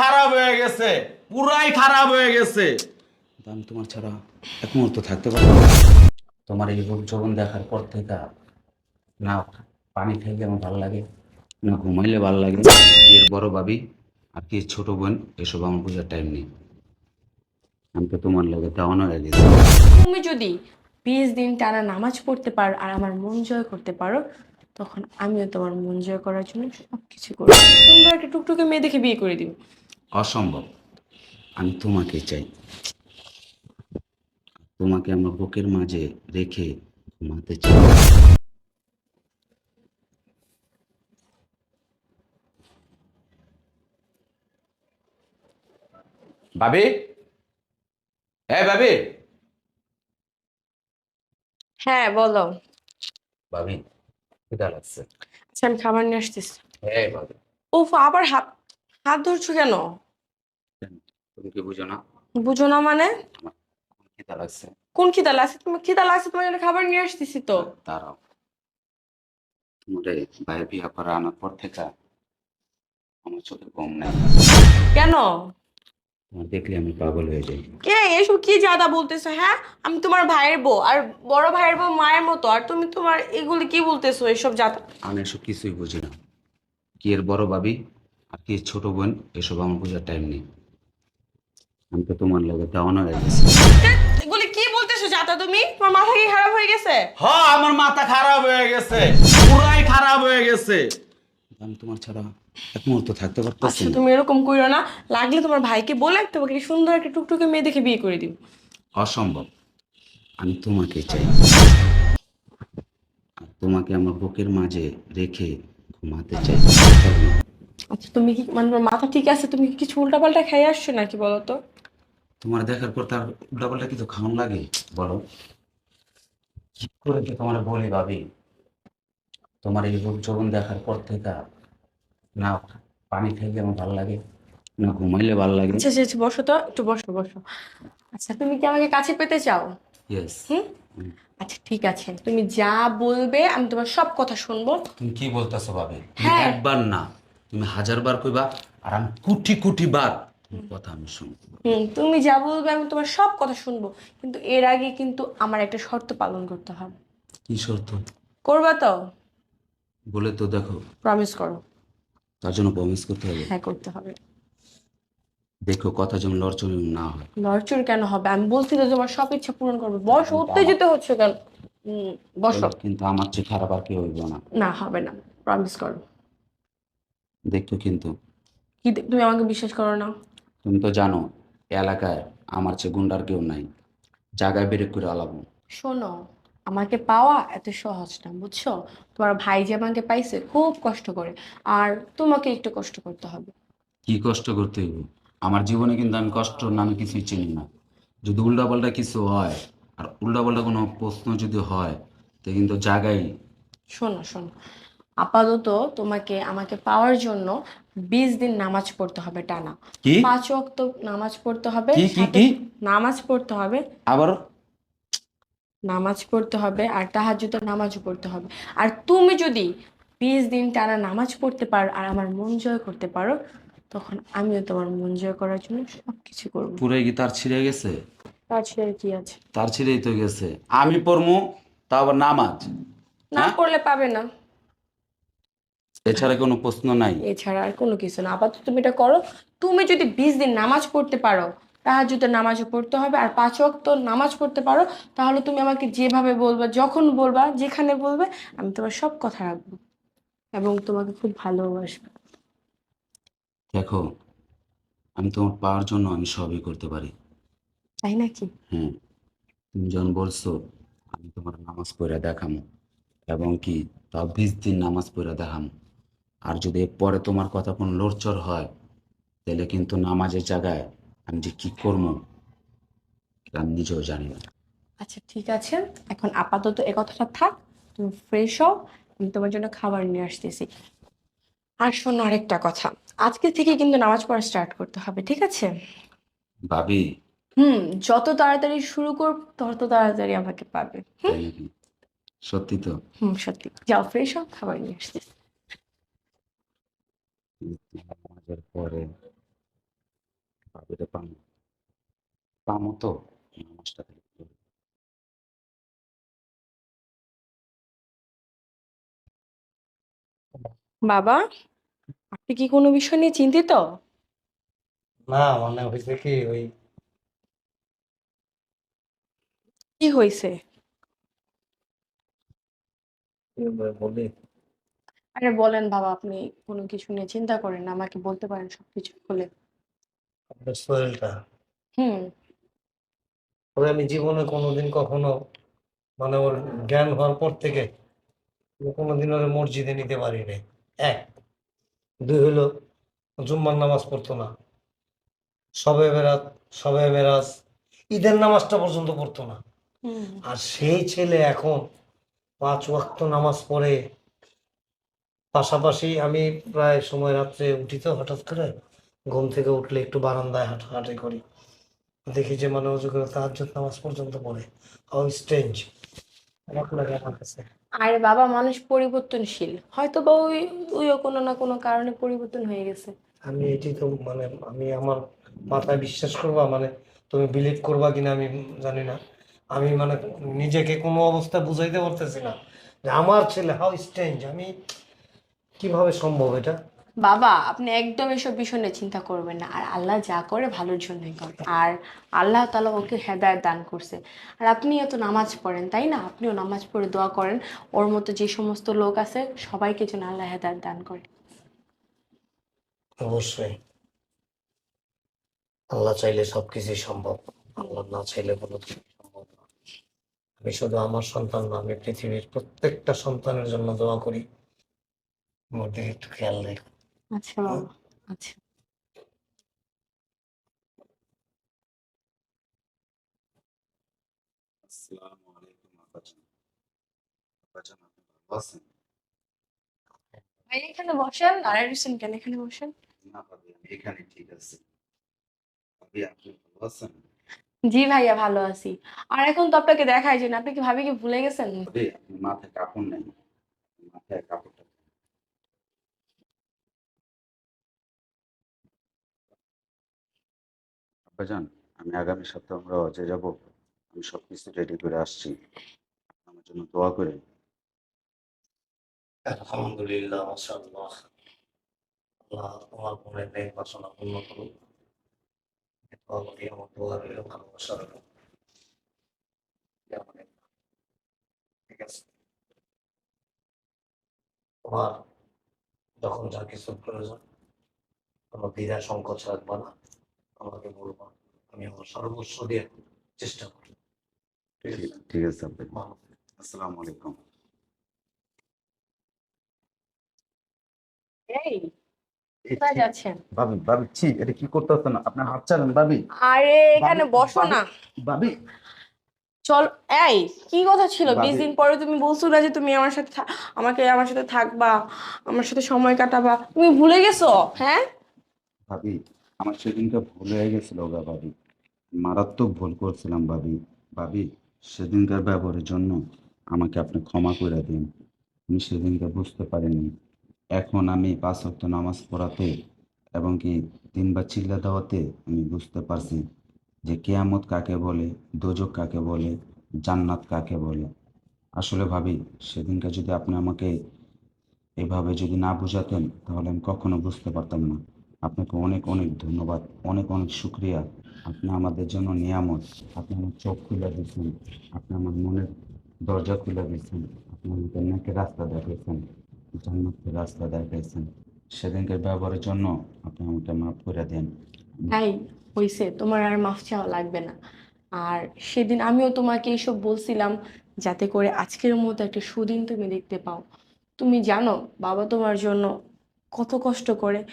খারাপ হয়ে গেছে পুরাই খারাপ হয়ে গেছে। আমি তোমার ছাড়া এক মুহূর্ত থাকতে পারব তোমার এই রূপ দেখার পর থেকে না পানি খাইলে আমার ভালো লাগে না ঘুমাইলে ভালো লাগে। এর বড় ভাবি আর কি ছোট বোন এসব আমার বোঝার টাইম নেই। আমি তো তোমার লাগে দেওয়ানো হয়ে গেছি তুমি যদি বিশ দিন টানা নামাজ পড়তে পারো আর আমার মন জয় করতে পারো তখন আমিও তোমার মন জয় করার জন্য সব কিছু করব। সুন্দর একটা টুকটুকে মেয়ে দেখে বিয়ে করে দিব অসম্ভব। আমি তোমাকে চাই। তোমাকে আমার বুকের মাঝে রেখে ঘুমাতে চাই। ভাবি এ ভাবি হ্যাঁ বলো। ভাবি ক্ষুধা লাগছে। আচ্ছা আমি খাবার নিয়ে আসতেছি। হ্যাঁ ভাবি উফ আবার হাত হাত ধরছো কেন? তুমি কি বুঝো না? বুঝো না মানে? ক্ষুধা লাগছে। কোন খিদা লাগছে? তুমি খিদা লাগছে তোমার জন্য খাবার নিয়ে আসতেছি তো। দাঁড়াও তোমার ভাই বিয়া করা আনার পর থেকে আমার চোখে কম নাই। কেন? দেখলে আমি পাগল হয়ে যাই। কে? এসব কি জাদা বলতেছো হ্যাঁ? আমি তোমার ভাইয়ের বউ আর বড় ভাইয়ের বউ মায়ের মতো আর তুমি তোমার এগুলি কি বলতেছো এসব জাদা? আমি এসব কিছুই বুঝি না। কি এর বড় ভাবি? আর কি ছোট বোন এসব আমার বোঝার টাইম নেই। আমি তো তোমার লাগে দেওয়ানো হয়ে গেছি। এগুলি কি বলতেছো জাতা তুমি? তোমার মাথা কি খারাপ হয়ে গেছে? হ আমার মাথা খারাপ হয়ে গেছে। পুরাই খারাপ হয়ে গেছে। আমি তোমার ছাড়া এক মুহূর্ত থাকতে পারতেছি আচ্ছা তুমি এরকম কইরো না। লাগলে তোমার ভাইকে বলে তোমাকে সুন্দর একটা টুকটুকে মেয়ে দেখে বিয়ে করে দিব অসম্ভব। আমি তোমাকে চাই। আর তোমাকে আমার বুকের মাঝে রেখে ঘুমাতে চাই। আচ্ছা তুমি কি মানে তোমার মাথা ঠিক আছে? তুমি কি কিছু উল্টাপাল্টা খাই আসছো নাকি বলো তো? তোমার দেখার পর তার উল্টাপাল্টা কিছু খাওয়ান লাগে? বলো। কি করে কি তোমার বলি ভাবি? তোমার এই রূপ যৌবন দেখার পর থেকে না পানি খাইলে আমার ভালো লাগে না ঘুমাইলে ভালো লাগে। আচ্ছা আচ্ছা আচ্ছা, বসো তো একটু বসো বসো। আচ্ছা তুমি কি আমাকে কাছে পেতে চাও? Yes hmm? আচ্ছা ঠিক আছে। তুমি যা বলবে আমি তোমার সব কথা শুনব। তুমি কি বলতেছো ভাবি? হ্যাঁ। একবার না। তুমি হাজার বার কইবা আর আমি কোটি কোটি বার কথা আমি শুনব। তুমি যা বলবে আমি তোমার সব কথা শুনব। কিন্তু এর আগে কিন্তু আমার একটা শর্ত পালন করতে হবে। কি শর্ত? করবা তো? বলে তো দেখো। প্রমিস করো। তার জন্য প্রমিস করতে হবে। হ্যাঁ করতে হবে। দেখো কথা যেন লড়চড় না হয়। লড়চড় কেন হবে? আমি বলছি তো তোমার সব ইচ্ছা পূরণ করব। বসো উত্তেজিত হচ্ছে কেন? বসো। কিন্তু আমার চেয়ে খারাপ আর কেউ হইব না। না হবে না। প্রমিস করো। দেখো কিন্তু। কি দে- তুমি আমাকে বিশ্বাস করো না। তুমি তো জানো এ এলাকায় আমার চেয়ে গুন্ডার কেউ নাই। জায়গায় বেরেক করে আলাবো। শোনো আমাকে পাওয়া এত সহজ না বুঝছ? তোমার ভাই যে আমাকে পাইছে খুব কষ্ট করে আর তোমাকে একটু কষ্ট করতে হবে। কি কষ্ট করতে হইব? আমার জীবনে কিন্তু আমি কষ্ট নামে কিছুই চিনি না। যদি উল্টাপাল্টা কিছু হয় আর উল্টাপাল্টা কোনো প্রশ্ন যদি হয় তো কিন্তু জায়গায় শোনো শোনো আপাতত তোমাকে আমাকে পাওয়ার জন্য বিশ দিন নামাজ পড়তে হবে টানা। কি? পাঁচ ওয়াক্ত নামাজ পড়তে হবে কি, কি, কি? নামাজ পড়তে হবে। আবার? নামাজ পড়তে হবে আর তাহাজ্জুদের নামাজও পড়তে হবে। আর তুমি যদি বিশ দিন টানা নামাজ পড়তে পারো আর আমার মন জয় করতে পারো তখন আমিও তোমার মন জয় করার জন্য সবকিছু করব। পুরাই কি তার ছিঁড়ে গেছে? তাছাড়া কি আছে? তার ছিঁড়েই তো গেছে। আমি পড়মু তা আবার নামাজ। না হ্যাঁ? পড়লে পাবে না। এছাড়া কোনো প্রশ্ন নাই। এছাড়া আর কোনো কিছু না। আপাতত তুমি এটা করো। তুমি যদি বিশ দিন নামাজ পড়তে পারো তাহাজ্জুদের নামাজও পড়তে হবে আর পাঁচ ওয়াক্ত নামাজ পড়তে পারো তাহলে তুমি আমাকে যেভাবে বলবা যখন বলবা যেখানে বলবে আমি তোমার সব কথা রাখব এবং তোমাকে খুব ভালোবাসবো। দেখো আমি তোমার পাওয়ার জন্য আমি সবই করতে পারি। তাই নাকি? হ্যাঁ। তুমি যখন বলছো আমি তোমার নামাজ পড়ে দেখামো এবং কি তাও বিশ দিন নামাজ পড়ে দেখামো। আর যদি পরে তোমার কথা কোনো লড়চড় হয় তাহলে কিন্তু নামাজের জায়গায় আমি যে কি করব আমি নিজেও জানি না। আচ্ছা ঠিক আছে। এখন আপাতত এ কথাটা থাক তুমি ফ্রেশ হও আমি তোমার জন্য খাবার নিয়ে আসতেছি। আর শোনো আরেকটা কথা আজকে থেকে কিন্তু নামাজ পড়া স্টার্ট করতে হবে ঠিক আছে? ভাবি। হুম যত তাড়াতাড়ি শুরু কর তত তাড়াতাড়ি আমাকে পাবে নাকি? সত্যি তো? হুম সত্যি। যাও ফ্রেশ হও খাবার নিয়ে আসতেছি। নামাজের পরে। এটা পামো পামো তো নামাজটা বাবা আপনি কি কোনো বিষয় নিয়ে চিন্তিত? না মানে হয়েছে কি ওই কি হয়েছে? বলি। আরে বলেন বাবা আপনি কোনো কিছু নিয়ে চিন্তা করেন না আমাকে বলতে পারেন সবকিছু খুলে। আপনার শরীরটা? হুম। আমি জীবনে কোনোদিন কখনো মানে ওর জ্ঞান হওয়ার পর থেকে কোনোদিন ওর মসজিদে নিতে পারিনি এক। দুই হলো জুম্মার নামাজ পড়তো না। সবে বেরাত সবে মেরাজ ঈদের নামাজটা পর্যন্ত পড়তো না। হুম। আর সেই ছেলে এখন পাঁচ ওয়াক্ত নামাজ পড়ে পাশাপাশি আমি প্রায় সময় রাত্রে উঠি তো হঠাৎ করে ঘুম থেকে উঠলে একটু বারান্দায় হাঁটাহাঁটি করি। দেখি যে মানে উজু করে তাহাজ্জুদ নামাজ পর্যন্ত পড়ে। হাউ স্ট্রেঞ্জ আরে বাবা মানুষ পরিবর্তনশীল। হয়তো বা ওই ওইও কোনো না কোনো কারণে পরিবর্তন হয়ে গেছে। আমি এটি তো মানে আমি আমার মাথায় বিশ্বাস করবা মানে তুমি বিলিভ করবা কিনা আমি জানি না। আমি মানে নিজেকে কোনো অবস্থায় বুঝাইতে পারতেছি না। যে আমার ছেলে হাউ স্ট্রেঞ্জ আমি কীভাবে সম্ভব এটা? বাবা আপনি একদম এসব বিষয় নিয়ে চিন্তা করবেন না। আর আল্লাহ যা করে ভালোর জন্যই করে। আর আল্লাহ তালা ওকে হেদায়েত দান করছে। আর আপনি এত নামাজ পড়েন তাই না? আপনিও নামাজ পড়ে দোয়া করেন। ওর মতো যে সমস্ত লোক আছে সবাইকে যেন আল্লাহ হেদায়েত দান করে। অবশ্যই। আল্লাহ চাইলে সবকিছুই সম্ভব। আল্লাহ না চাইলে কোনো সম্ভব না। আমি শুধু আমার সন্তান না আমি পৃথিবীর প্রত্যেকটা সন্তানের জন্য দোয়া করি। ওর দিকে একটু খেয়াল রেখো। আচ্ছা বাবা আচ্ছা। আসসালামু আলাইকুম আব্বাজান। আব্বাজান আপনি ভালো আছেন? ভাই এখানে বসেন আর কেন এখানে বসেন? না ভাবি আমি এখানে ঠিক আছে। ভাবি আপনি ভালো আছেন? জি ভাইয়া ভালো আছি। আর এখন তো আপনাকে দেখাই যে না আপনি কি ভাবি কি ভুলে গেছেন? ভাবি মাথায় কাপড় নেই মাথায় কাপড়টা আব্বাজান আমি আগামী সপ্তাহে আমরা হজে যাব, আমি সব কিছু রেডি করে আসছি। আমার জন্য দোয়া করেন। আলহামদুলিল্লাহ, মাশাআল্লাহ। আল্লাহ তোমার মনের বাসনা পূর্ণ করুন দোয়া করি আমার দোয়া রইল, ভালোবাসা রইল। ঠিক আছে। তোমার যখন যা কিছু প্রয়োজন, কোনো দ্বিধা সংকোচ রাখবা না। আমাকে বলবা আমি আমার সর্বস্ব দিয়ে চেষ্টা করি। ঠিক আছে? আসসালামু আলাইকুম। এই কোথায় যাচ্ছেন? ভাবি ভাবি ছি এটা কি করতেছেন? আপনার হাত ছাড়েন ভাবি। আরে এখানে বসো না। ভাবি। চল এই কি কথা ছিল। বিশ দিন পরে তুমি বলছো না যে তুমি আমার সাথে আমাকে আমার সাথে থাকবা আমার সাথে সময় কাটাবা। তুমি ভুলে গেছো? হ্যাঁ? ভাবি আমার সেদিনটা ভুল হয়ে গেছিল গা ভাবি মারাত্মক ভুল করছিলাম ভাবি ভাবি সেদিনকার ব্যবহারের জন্য আমাকে আপনি ক্ষমা করে দিন। আমি সেদিনটা বুঝতে পারিনি। এখন আমি পাঁচ ওয়াক্ত নামাজ পড়াতে এবং কি তিনবার চিল্লা দেওয়াতে আমি বুঝতে পারছি যে কেয়ামত কাকে বলে, দোজক কাকে বলে, জান্নাত কাকে বলে। আসলে ভাবি সেদিনটা যদি আপনি আমাকে এভাবে যদি না বোঝাতেন, তাহলে আমি কখনো বুঝতে পারতাম না। আপনাকে অনেক অনেক ধন্যবাদ। অনেক অনেক শুক্রিয়া। আপনি আমাদের জন্য নিয়ামত। আপনি আমার চোখ খুলে দিয়েছেন আপনি আমার মনের দরজা খুলে দিয়েছেন আপনি আমাকে নেকের রাস্তা দেখাইছেন। জান্নাতের রাস্তা দেখাইছেন। সেদিনকার ব্যবহারের জন্য আপনি আমাকে মাফ করে দেন। তাই হইছে। তোমার আর মাফ চাওয়া লাগবে না। আর সেদিন আমিও তোমাকে এইসব বলছিলাম যাতে করে আজকের মতো একটা সুদিন তুমি দেখতে পাও। তুমি জানো, বাবা তোমার জন্য কত কষ্ট করে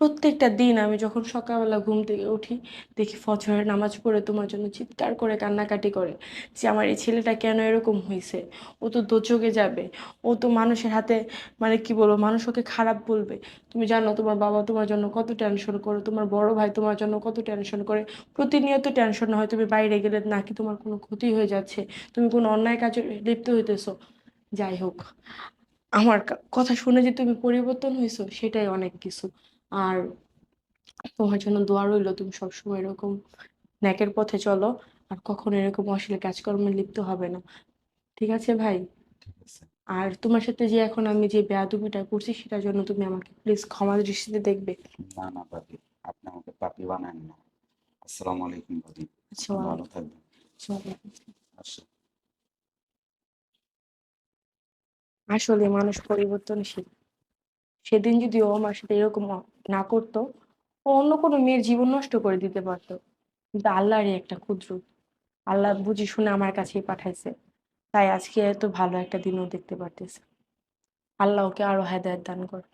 প্রত্যেকটা দিন আমি যখন সকালবেলা ঘুম থেকে উঠি, দেখি ফজরের নামাজ পড়ে তোমার জন্য চিৎকার করে, কান্নাকাটি করে যে আমার এই ছেলেটা কেন এরকম হয়েছে ও তো দোচকে যাবে, ও তো মানুষের হাতে মানে কি বলব, মানুষ ওকে খারাপ বলবে। তুমি জানো তোমার বাবা তোমার জন্য কত টেনশন করে, তোমার বড় ভাই তোমার জন্য কত টেনশন করে। প্রতিনিয়ত টেনশন হয় তুমি বাইরে গেলে নাকি তোমার কোনো ক্ষতি হয়ে যাচ্ছে, তুমি কোনো অন্যায় কাজে লিপ্ত হইতেছো। যাই হোক, আমার কথা শুনে যে তুমি পরিবর্তন হয়েছো সেটাই অনেক কিছু। আর তোমার জন্য দোয়া রইল তুমি সবসময় এরকম ন্যাকের পথে চলো আর কখনো এরকম অশ্লীল কাজকর্মে লিপ্ত হবে না। ঠিক আছে ভাই? আর তোমার সাথে যে এখন আমি যে বেয়াদবিটা করছি সেটার জন্য তুমি আমাকে প্লিজ ক্ষমা দৃষ্টিতে দেখবে। না না ভাবি আপনি আমাকে পাপি বানান না। আসসালামু আলাইকুম ভাবি। আচ্ছা ভালো থাকবেন। আসলে মানুষ পরিবর্তনশীল। সেদিন যদি ও আমার সাথে এরকম না করতো, ও অন্য কোনো মেয়ের জীবন নষ্ট করে দিতে পারত। কিন্তু আল্লাহরই একটা ক্ষুদ্র আল্লাহ বুঝি শুনে আমার কাছেই পাঠাইছে। তাই আজকে এত ভালো একটা দিনও দেখতে পারতেছে। আল্লাহ ওকে আরও হেদায়েত দান করে